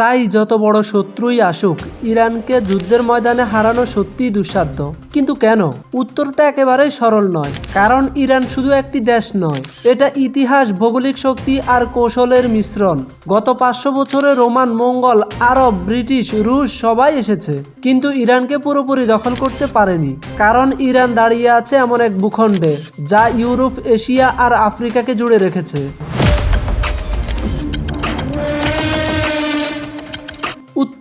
চাই যত বড় শত্রুই আসুক, ইরানকে যুদ্ধের ময়দানে হারানো সত্যিই দুঃসাধ্য। কিন্তু কেন? উত্তরটা একেবারেই সরল নয়, কারণ ইরান শুধু একটি দেশ নয়। এটা ইতিহাস, ভৌগোলিক শক্তি আর কৌশলের মিশ্রণ। গত পাঁচশো বছরে রোমান, মঙ্গল, আরব, ব্রিটিশ, রুশ সবাই এসেছে। কিন্তু ইরানকে পুরোপুরি দখল করতে পারেনি, কারণ ইরান দাঁড়িয়ে আছে এমন এক ভূখণ্ডে, যা ইউরোপ, এশিয়া আর আফ্রিকাকে জুড়ে রেখেছে।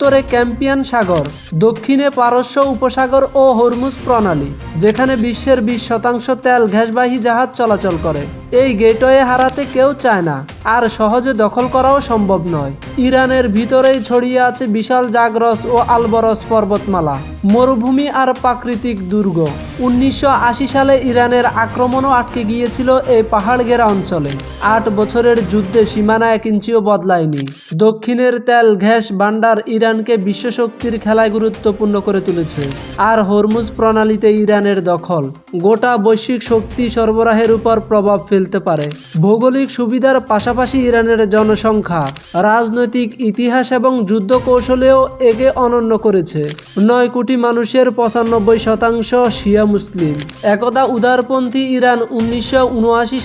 উত্তরে ক্যাম্পিয়ান সাগর, দক্ষিণে পারস্য উপসাগর ও হরমুজ প্রণালী, যেখানে বিশ্বের বিশ শতাংশ তেল ঘ্যাসবাহী জাহাজ চলাচল করে। এই গেটওয়ে হারাতে কেউ চায় না, আর সহজে দখল করাও সম্ভব নয়। ইরানের ভিতরেই ছড়িয়ে আছে বিশাল জাগরস ও আলবরস পর্বতমালা। মরুভূমি আর প্রাকৃতিক দুর্গ। উনিশশো আশি সালে ইরানের আক্রমণও আটকে গিয়েছিল এই পাহাড় ঘেরা অঞ্চলে। আট বছরের যুদ্ধে সীমানা এক ইঞ্চিও বদলায়নি। দক্ষিণের তেল গ্যাস ভান্ডার ইরানকে বিশ্বশক্তির খেলায় গুরুত্বপূর্ণ করে তুলেছে। আর হরমুজ প্রণালীতে ইরানের দখল। গোটা বৈশ্বিক শক্তি সরবরাহের উপর প্রভাব ফেলতে পারে। ভৌগোলিক সুবিধার পাশাপাশি ইরানের জনসংখ্যা, রাজনৈতিক ইতিহাস এবং যুদ্ধ কৌশলেও একে অনন্য করেছে। নয় কোটি মানুষের পঁচানব্বই শতাংশ শিয়া মুসলিম। একদা উদারপন্থী ইরান উনিশশো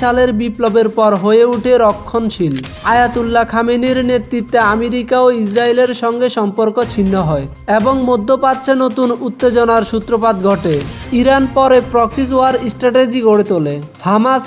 সালের বিপ্লবের পর হয়ে ওঠে রক্ষণশীল। আয়াতুল্লাহ খামেনির নেতৃত্বে আমেরিকা ও ইসরায়েলের সঙ্গে সম্পর্ক ছিন্ন হয় এবং মধ্যপ্রাচ্যে নতুন উত্তেজনার সূত্রপাত ঘটে। ইরান পরে প্রক্সিস ওয়ার স্ট্র্যাটেজি গড়ে তোলে। হামাস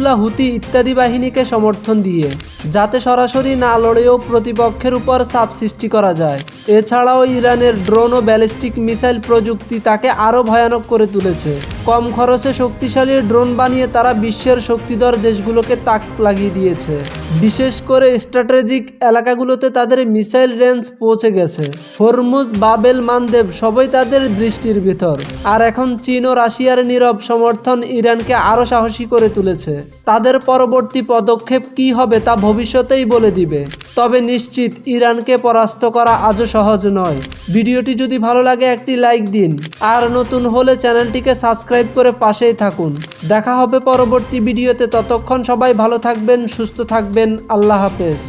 হিজবুল্লাহ হুতি ইত্যাদি বাহিনীকে সমর্থন দিয়ে। যাতে সরাসরি না লড়েও প্রতিপক্ষের উপর চাপ সৃষ্টি করা যায়। এছাড়াও ইরানের ড্রোন ও ব্যালিস্টিক মিসাইল প্রযুক্তি তাকে আরও ভয়ানক করে তুলেছে। কম খরচে শক্তিশালী ড্রোন বানিয়ে তারা বিশ্বের শক্তিধর দেশগুলোকে তাক লাগিয়ে দিয়েছে। বিশেষ করে স্ট্র্যাটেজিক এলাকাগুলোতে তাদের মিসাইল রেঞ্জ পৌঁছে গেছে। হরমুজ, বাবেল, মানদেব সবই তাদের দৃষ্টির ভিতর। আর এখন চীন ও রাশিয়ার নীরব সমর্থন ইরানকে আরও সাহসী করে তুলেছে। তাদের পরবর্তী পদক্ষেপ কি হবে তা ভবিষ্যতেই বলে দিবে। তবে নিশ্চিত ইরানকে পরাস্ত করা আজও সহজ নয়। ভিডিওটি যদি ভালো লাগে একটি লাইক দিন। আর নতুন হলে চ্যানেলটিকে সাবস্ক্রাইব করে পাশেই থাকুন। দেখা হবে পরবর্তী ভিডিওতে। ততক্ষণ সবাই ভালো থাকবেন, সুস্থ থাকবেন। আল্লাহ হাফেজ।